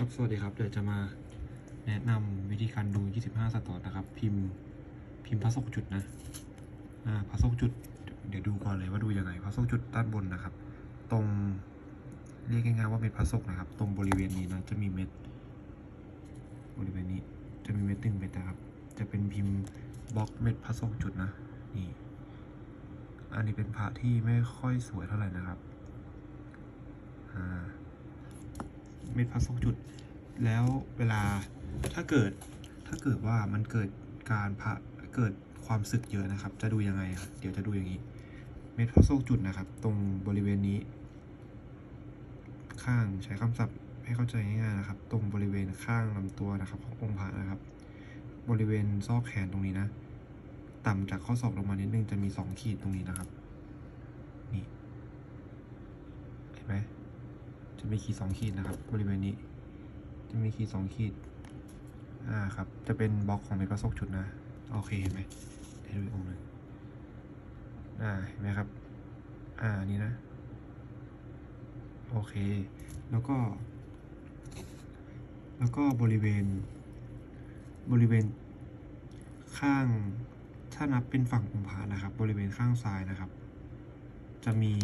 ครับ สวัสดีครับ เดี๋ยวจะมาแนะนำวิธีการดู 25 สตอร์นะครับ พิมพ์พิมพ์พระศกจุดนะ อ่าพระศกจุด เดี๋ยวดูก่อนเลยว่าดูยังไงพระศกจุดด้านบนนะครับ ตรงเรียกง่ายๆว่าเม็ดพระศกนะครับ ตรงบริเวณนี้นะจะมีเม็ด บริเวณนี้จะมีเม็ดหนึ่งเม็ดนะครับ จะเป็นพิมพ์บล็อกเม็ดพระศกจุดนะ นี่ อันนี้เป็นพระที่ไม่ค่อยสวยเท่าไหร่นะครับ อ่า เม็ดพระศกจุด แล้วเวลาถ้าเกิดถ้าเกิดว่ามันเกิดการพระเกิดความสึกเยอะนะครับ จะดูยังไงครับเดี๋ยวจะดูอย่างนี้ เม็ดพระศกจุดนะครับ ตรงบริเวณนี้ ข้างใช้คำศัพท์ให้เข้าใจง่ายๆนะครับ ตรงบริเวณข้างลำตัวนะครับขององค์พระนะครับ บริเวณซอกแขนตรงนี้นะ ต่ำจากข้อศอกลงมานิดนึงจะมีสองขีดตรงนี้นะครับ นี่ เห็นไหม จะ มีขีดสองขีดนะครับ บริเวณนี้ จะมีขีดสองขีดอ่าครับ จะเป็นบล็อกของเม็ดประศกจุดนะ โอเคเห็นไหมเดี๋ยวดูอีกองหนึ่งอ่าเห็นไหมครับ อ่านี่นะ โอเค แล้วก็ แล้วก็บริเวณ บริเวณข้าง ถ้านับเป็นฝั่งองค์พระนะครับ บริเวณข้างซ้ายนะครับ จะมี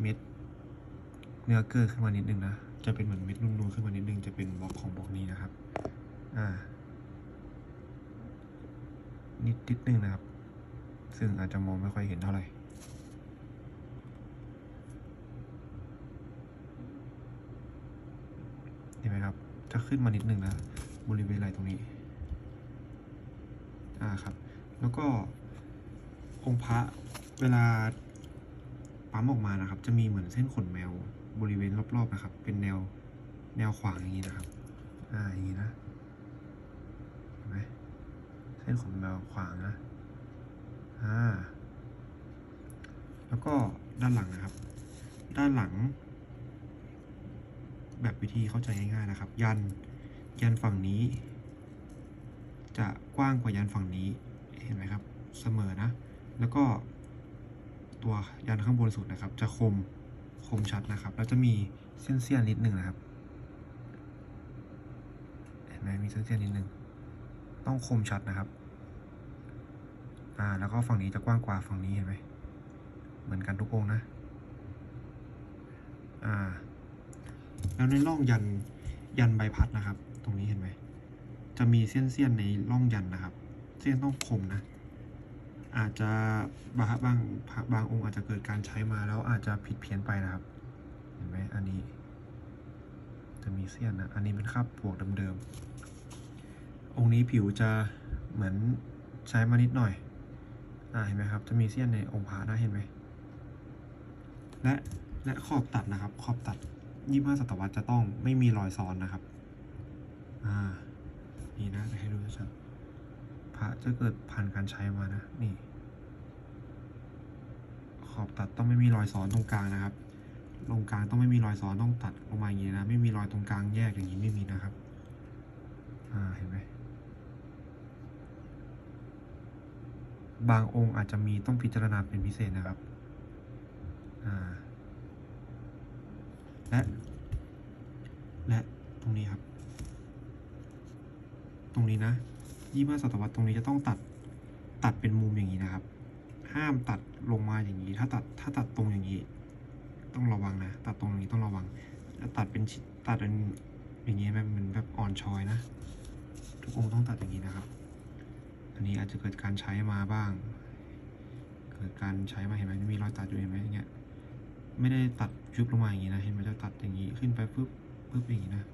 เม็ด เนื้อเกลือขึ้นมานิดนึงนะ จะเป็นเหมือนเม็ดนูนๆขึ้นมานิดนึง จะเป็นบล็อกของบล็อกนี้นะครับ อ่า นิดนิดนึงนะครับ ซึ่งอาจจะมองไม่ค่อยเห็นเท่าไหร่เห็นไหมครับ จะขึ้นมานิดนึงนะ บริเวณไหล่ตรงนี้ อ่าครับ แล้วก็องค์พระเวลาปั๊มออกมานะครับ จะมีเหมือนเส้นขนแมว บริเวณรอบๆนะครับ เป็นแนวแนวขวางอย่างนี้นะครับ อ่าอย่างนี้นะเห็นไหมเส้นขนแมวขวางนะอ่าแล้วก็ด้านหลังนะครับ ด้านหลัง แบบวิธีเข้าใจง่ายๆนะครับ ยันยันฝั่งนี้ จะกว้างกว่ายันฝั่งนี้เห็นไหมครับ เสมอนะ แล้วก็ตัวยันข้างบนสุดนะครับ จะคม คมชัดนะครับ แล้วจะมีเส้นเสี้ยนนิดหนึ่งนะครับ เห็นไหมมีเส้นเสี้ยนนิดหนึ่งต้องคมชัดนะครับ อ่า แล้วก็ฝั่งนี้จะกว้างกว่าฝั่งนี้เห็นไหม เหมือนกันทุกองนะ อ่า แล้วในร่องยันยันใบพัดนะครับ ตรงนี้เห็นไหม จะมีเส้นเสี้ยนในร่องยันนะครับ เส้นต้องคมนะ อาจจะบางบางบางองค์อาจจะเกิดการใช้มาแล้วอาจจะผิดเพี้ยนไปนะครับ เห็นไหมอันนี้ จะมีเสี้ยนนะอันนี้เป็นคราบปวกเดิมๆองค์นี้ผิวจะเหมือนใช้มานิดหน่อยอ่าเห็นไหมครับ จะมีเสี้ยนในองค์พระนะเห็นไหมและและขอบตัดนะครับ ขอบตัดยี่ห้าศตวรรษจะต้องไม่มีรอยซ้อนนะครับ อ่า นี่นะจะให้ดูชัดๆ จะเกิดผ่านการใช้มานะนี่ ขอบตัดต้องไม่มีรอยซ้อนตรงกลางนะครับตรงกลางต้องไม่มีรอยซ้อนต้องตัดลงมาอย่างนี้นะ ไม่มีรอยตรงกลางแยกอย่างนี้ไม่มีนะครับ อ่าเห็นไหมบางองค์อาจจะมีต้องพิจารณาเป็นพิเศษนะครับ อ่า และ ที่มาศตวรรษตรงนี้จะต้องตัดตัดเป็นมุมอย่างนี้นะครับ ห้ามตัดลงมาอย่างนี้ ถ้าตัดถ้าตัดตรงอย่างนี้ ต้องระวังนะ ตัดตรงอย่างนี้ต้องระวังแล้วตัดเป็นตัดเป็นอย่างนี้แบบมันแบบอ่อนช้อยนะ ทุกองค์ต้องตัดอย่างนี้นะครับ อันนี้อาจจะเกิดการใช้มาบ้าง เกิดการใช้มาเห็นไหมมีรอยตัดอยู่เห็นไหมอย่างเงี้ย ไม่ได้ตัดยุบลงมาอย่างนี้นะ เห็นไหมจะตัดอย่างนี้ขึ้นไปปึ๊บปึ๊บอย่างนี้นะ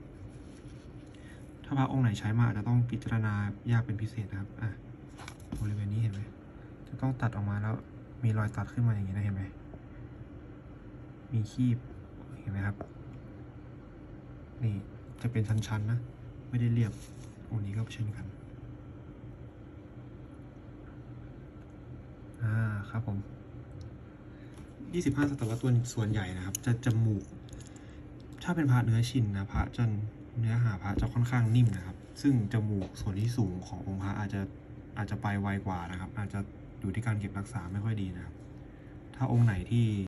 ถ้าพระองค์ไหนใช้มาอาจจะต้องพิจารณายากเป็นพิเศษนะครับ อะบริเวณนี้เห็นไหมจะต้องตัดออกมาแล้วมีรอยตัดขึ้นมาอย่างนี้นะเห็นไหม มีคีบเห็นไหมครับ นี่จะเป็นชั้นๆนะ ไม่ได้เรียบองค์นี้ก็เช่นกัน อ่าครับผม25ศตวรรษตัวส่วนใหญ่นะครับ จะจมูก ถ้าเป็นพระเนื้อชินนะพระจะ เนื้อหาพระจะค่อนข้างนิ่มนะครับ ซึ่งจมูกส่วนที่สูงขององค์พระอาจจะอาจจะไปไวกว่านะครับ อาจจะอยู่ที่การเก็บรักษาไม่ค่อยดีนะครับ ถ้าองค์ไหนที่